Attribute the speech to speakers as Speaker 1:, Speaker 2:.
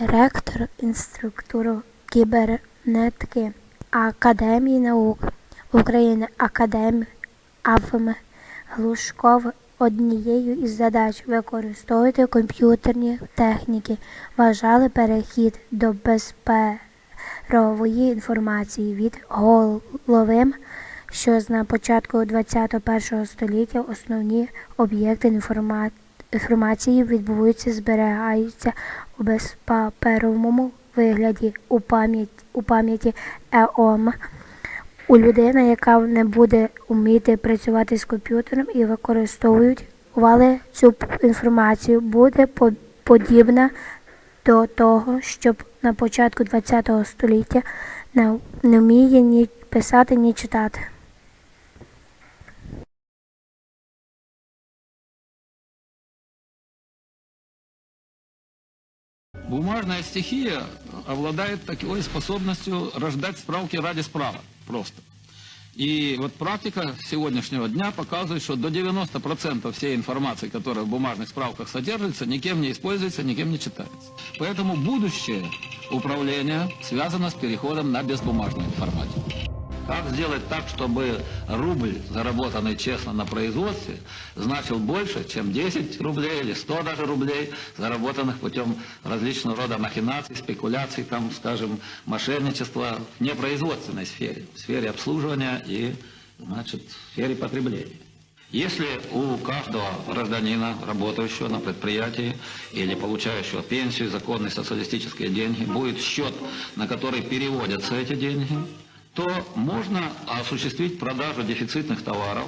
Speaker 1: директор інструктору кібернетики Академії наук України Академік Авм Глушков однією із задач використовувати комп'ютерні техніки. Вважали перехід до безперової інформації від головим, що на початку 21 століття основні об'єкти інформації інформації відбуваються, зберігаються у безпаперовому вигляді у пам'яті у пам'яті ЕОМ. У людина, яка не буде вміти працювати з комп'ютером і використовують вали цю інформацію, буде подібна до того, щоб на початку ХХ століття не вміє ні писати, ні читати.
Speaker 2: Бумажная стихия обладает такой способностью рождать справки ради справок просто. И вот практика сегодняшнего дня показывает, что до 90% всей информации, которая в бумажных справках содержится, никем не используется, никем не читается. Поэтому будущее управления связано с переходом на безбумажную информатику. Как сделать так, чтобы рубль, заработанный честно на производстве, значил больше, чем 10 рублей или 100 даже рублей, заработанных путем различного рода махинаций, спекуляций, там, скажем, мошенничества в непроизводственной сфере, в сфере обслуживания и, значит, в сфере потребления. Если у каждого гражданина, работающего на предприятии или получающего пенсию, законные социалистические деньги, будет счет, на который переводятся эти деньги, то можно осуществить продажу дефицитных товаров